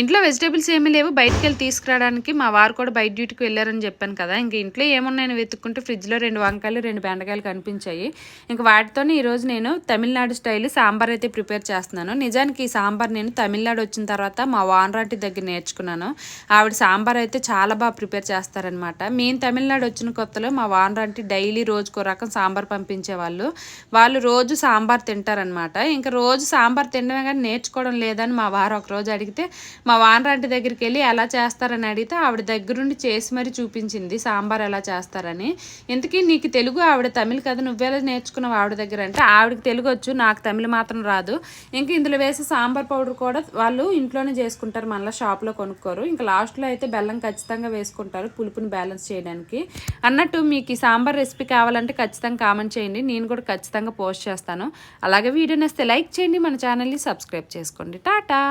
ఇంట్లో వెజిటేబుల్స్ ఏమీ లేవు. బయటికి వెళ్ళి తీసుకురావడానికి మా వారు కూడా బయట డ్యూటీకి వెళ్ళారని చెప్పాను కదా. ఇంక ఇంట్లో ఏమున్నాయని వెతుక్కుంటే ఫ్రిడ్జ్లో రెండు వంకాయలు రెండు బెండకాయలు కనిపించాయి. ఇంక వాటితోనే ఈరోజు నేను తమిళనాడు స్టైల్ సాంబార్ అయితే ప్రిపేర్ చేస్తున్నాను. నిజానికి ఈ సాంబార్ నేను తమిళనాడు వచ్చిన తర్వాత మా వానరాంటి దగ్గర నేర్చుకున్నాను. ఆవిడ సాంబార్ అయితే చాలా బాగా ప్రిపేర్ చేస్తారనమాట మేము తమిళనాడు వచ్చిన కొత్తలో మా వానరాంటి డైలీ రోజుకో రకం సాంబార్ పంపించేవాళ్ళు వాళ్ళు. రోజు సాంబార్ తింటారనమాట ఇంకా రోజు సాంబార్ తినడమే కానీ నేర్చుకోవడం లేదని మా వారు ఒక రోజు అడిగితే మా వానరాంటి దగ్గరికి వెళ్ళి ఎలా చేస్తారని అడిగితే ఆవిడ దగ్గరుండి చేసి మరి చూపించింది సాంబార్ ఎలా చేస్తారని. ఇంతకీ నీకు తెలుగు ఆవిడ తమిళ కదా నువ్వెలా నేర్చుకున్నావు ఆవిడ దగ్గర అంటే ఆవిడకి తెలుగు వచ్చు నాకు తమిళ మాత్రం రాదు. ఇంకా ఇందులో వేసే సాంబార్ పౌడర్ కూడా వాళ్ళు ఇంట్లోనే చేసుకుంటారు మళ్ళీ షాప్లో కొనుక్కోరు. ఇంకా లాస్ట్లో అయితే బెల్లం ఖచ్చితంగా వేసుకుంటారు పులుపుని బ్యాలెన్స్ చేయడానికి. అన్నట్టు మీకు ఈ సాంబార్ రెసిపీ కావాలంటే ఖచ్చితంగా కామెంట్ చేయండి నేను కూడా ఖచ్చితంగా పోస్ట్ చేస్తాను. అలాగే వీడియో నేస్తే లైక్ చేయండి మన ఛానల్ని సబ్స్క్రైబ్ చేసుకోండి. టాటా!